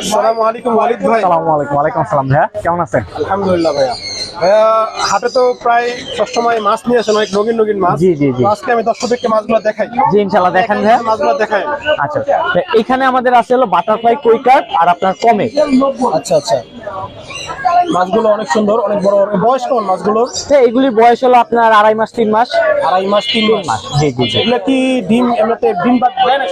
আসসালামু আলাইকুম ওয়ালিদ ভাই। আসসালামু আলাইকুম ওয়ালাইকুম আসসালাম ভাইয়া। কেমন আছেন? আলহামদুলিল্লাহ ভাইয়া। ভাইয়া হাটে তো প্রায় সবসময় মাছ নিয়ে আসেন অনেক নগিন রঙিন মাছ। জি, জি, জি। তো আজকে আমি দর্শকদেরকে মাছগুলো দেখাই। জি ইনশাল্লাহ দেখেন ভাইয়া। মাছগুলো দেখাই। আচ্ছা এখানে আমাদের আছে হলো বাটারফ্লাই কুইকার আর আপনার কমে। আচ্ছা আচ্ছা। মাছগুলো অনেক সুন্দর অনেক বড়। বয়স কেমন মাছগুলোর তো এগুলির বয়স হলো আপনার আড়াই মাস তিন মাস। আড়াই মাস তিন মাস। জি জি এগুলো কি ডিম এমনিতে ডিম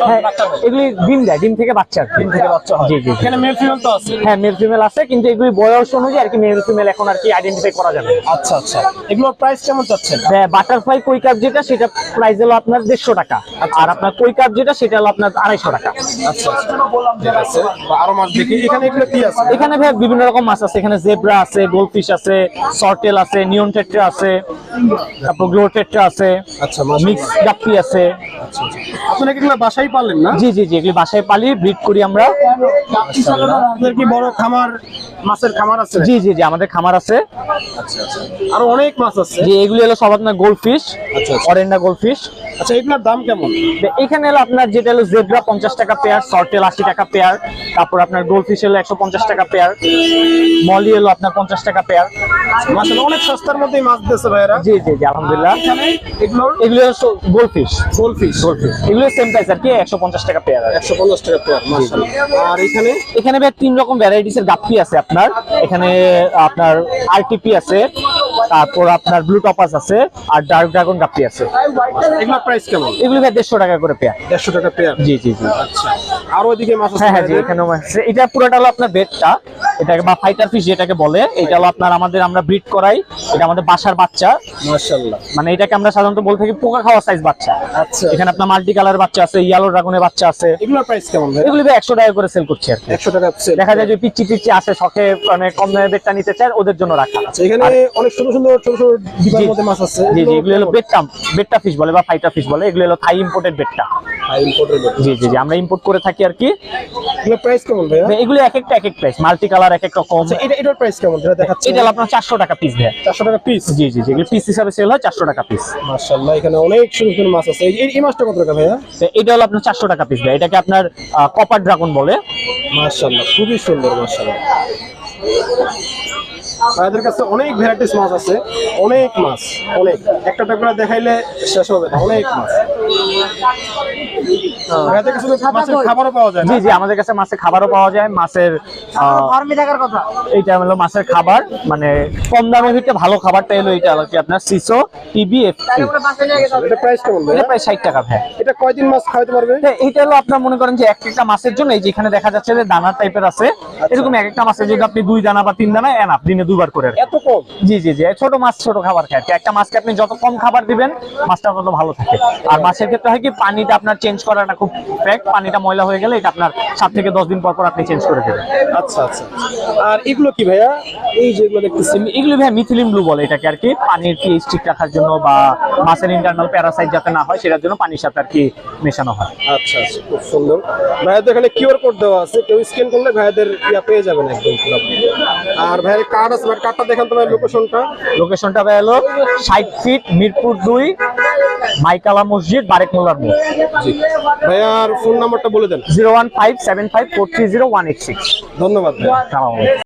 হ্যাঁ বাচ্চা এগুলি ডিম দেয় ডিম থেকে বাচ্চা। ডিম থেকে বাচ্চা হয়। জি জি। এখানে মেল ফিমেল তো আছে। হ্যাঁ মেল ফিমেল আছে কিন্তু এগুলি বয়স অনুযায়ী আর কি মেল ফিমেল এখন আর কি আইডেন্টিফাই করা যাবে। আচ্ছা আচ্ছা। এগুলোর প্রাইস কেমন চাচ্ছেন? বাটারফ্লাই কৈকার যেটা সেটা প্রাইস হলো আপনার দেড়শো টাকা। আর আপনার কৈকার যেটা সেটা হলো আপনার আড়াইশো টাকা। আচ্ছা আচ্ছা। আরও মাছ দেখি। এখানে এগুলো কি আছে? এখানে ভাই বিভিন্ন রকম মাছ আছে। এখানে জেব্রা আছে গোলফিশ আছে সর্টেল আছে নিয়ন টেট্রা আছে তারপর গ্লো টেট্রা আছে আচ্ছা মিক্স গাপ্পি আছে। আপনারা কি এগুলো বাসায় পারলেন না? জি জি জি এগুলি বাসায় পালি ব্রিড করি আমরা। আপনাদের কি বড় খামার মাছের খামার আছে? জি জি জি আমাদের খামার আছে। আচ্ছা আচ্ছা। আরও অনেক মাছ আছে। যে এগুলি হলো সব আপনার গোলফিশ আচ্ছা, আচ্ছা। অরেন্ডা গোলফিশ আচ্ছা এগুলোর দাম কেমন? এখানে হলো আপনার যেটা হলো জেব্রা পঞ্চাশ টাকা পেয়ার সর্টেল আশি টাকা পেয়ার তারপর আপনার গোলফিশ হলো একশো পঞ্চাশ টাকা পেয়ার মলি হলো আপনার পঞ্চাশ টাকা পেয়ার মাছের অনেক সস্তার মধ্যেই মাছ দিচ্ছে ভাইয়েরা। জি জি জি আলহামদুলিল্লাহ। এখানে এগুলো গোলফিশ গোলফিশ গোলফিশ এগুলো সেম প্রাইস আর কি একশো পঞ্চাশ টাকা পেয়ার একশো পঞ্চাশ টাকা পেয়ার আর এখানে? এখানে ভাই তিন রকম ভ্যারাইটিস এর গাপ্পি আছে আপনার। এখানে আপনার আরটিপি আছে তারপর আপনার ব্লু টপাস আছে আর ডার্ক ড্রাগন গাপ্পি আছে। এগুলোর প্রাইস কেমন? এগুলো ভাই দেড়শো টাকা করে পেয়ার দেড়শো টাকা পেয়ার জি জি জি। আচ্ছা। আর ওইদিকে মাছ হ্যাঁ হ্যাঁ জি? এখানেও। এটা পুরোটা হলো আপনার বেডটা এটাকে বা ফাইটার ফিশ যেটাকে বলে এটা হলো আপনার আমাদের আমরা ব্রিড করাই। এটা আমাদের বাসার বাচ্চা। মাশাআল্লাহ। মানে এটাকে আমরা সাধারণত বলে থাকি পোকা খাওয়া সাইজ বাচ্চা। আচ্ছা। এখানে আপনার মাল্টি কালার বাচ্চা আছে ইয়েলো ড্রাগনের বাচ্চা আছে। এগুলোর প্রাইস কেমন ভাই? এগুলি একশো টাকা করে সেল করছি আর কি। একশো টাকা sale। দেখা যায় যে পিচ্ছি টিচ্ছি আসে শখে মানে কম দামে বেডটা নিতে চায় ওদের জন্য রাখা। আচ্ছা এখানে অনেক সুন্দর সুন্দর ছোট ছোট ডিবার মধ্যে মাছ আছে। জি জি এগুলো হলো বেডটা বেডটা ফিশ বলে বা ফাইটার ফিশ বলে। এগুলো হলো থাই ইম্পোর্টেড বেডটা হাই ইম্পোর্টেড জি জি জি আমরা ইম্পোর্ট করে থাকি আর কি। এগুলোর প্রাইস কেমন ভাইয়া? এগুলো এক একটা এক এক প্রাইস মাল্টি কালার এক এক রকম আচ্ছা এটা এটার প্রাইস কেমন? যেটা দেখাচ্ছে। এটা আপনার চারশো টাকা পিস দেয় চারশো টাকা পিস জি জি জি এগুলো পিস হিসাবে সেল হয় চারশো টাকা পিস মাশাআল্লাহ এখানে অনেক সুন্দর সুন্দর মাছ আছে। এই- এই মাছটা কত টাকা ভাইয়া? এটা হলো আপনার চারশো টাকা পিস দেয় এটাকে আপনার কপার ড্রাগন বলে। মাশাআল্লাহ খুবই সুন্দর মাশাআল্লাহ। ভাইদের কাছে অনেক ভ্যারাইটিস মাছ আছে অনেক মাছ অনেক। একটা করে দেখাইলে শেষ হবে না অনেক মাছ। ভাইদের কাছে মাছের খাবারও পাওয়া যায় জি জি আমাদের কাছে মাছের খাবারও পাওয়া যায় মাছের আহ, এইটা হলো মাছের খাবার মানে কম দামের ভিতরে ভালো খাবারটা হলো এটা হলো কি আপনার সিসো টিবি এফ এটা প্রাইস কেমন এটা প্রায় ষাট টাকা ভাই এটা কয়দিন মাছ খাওয়াতে পারবে? এইটা হলো আপনার মনে করেন যে এক একটা মাছের জন্য এই যেখানে দেখা যাচ্ছে যে দানা টাইপের আছে এরকম এক একটা মাছের যদি আপনি দুই দানা বা তিন দানা এনাফ দিনে দুবার করে এত কম? জি জি জি। ছোট মাছ ছোট খাবার খায় একটা মাছকে আপনি যত কম খাবার দিবেন মাছটা তত ভালো থাকে। আর মাছের ক্ষেত্রে হয় কি পানিটা আপনার চেঞ্জ করাটা খুব ফ্যাক্ট পানিটা ময়লা হয়ে গেলে এটা আপনার সাত থেকে দশ দিন পর পর আপনি চেঞ্জ করে দেবেন। আচ্ছা আচ্ছা। আর এগুলো কি ভাইয়া? এই যেগুলো দেখতেছি। এগুলো ভাই মিথিলিন ব্লু বলে এটাকে আর কি। পানির কি ঠিক রাখার জন্য বা মাছের ইন্টারনাল প্যারাসাইট যাতে না হয় সেটার জন্য পানির সাথে আর কি মেশানো হয়। আচ্ছা আচ্ছা। খুব সুন্দর। ভাইয়াদের এখানে কিউআর কোড দেওয়া আছে। কেউ স্ক্যান করলে ভাইয়াদের ইয়া পেয়ে যাবেন একদম আর ভাইয়ের কার্ড আছে দেখান তোমার লোকেশনটা লোকেশনটা ভাই হলো ষাট ফিট মিরপুর দুই মাইকালা মসজিদ বারেক মোল্লার মোড়। জি। ভাইয়ার ফোন নাম্বারটা বলে দেন। Zero one five seven five four three zero one eight six. ধন্যবাদ ভাইয়া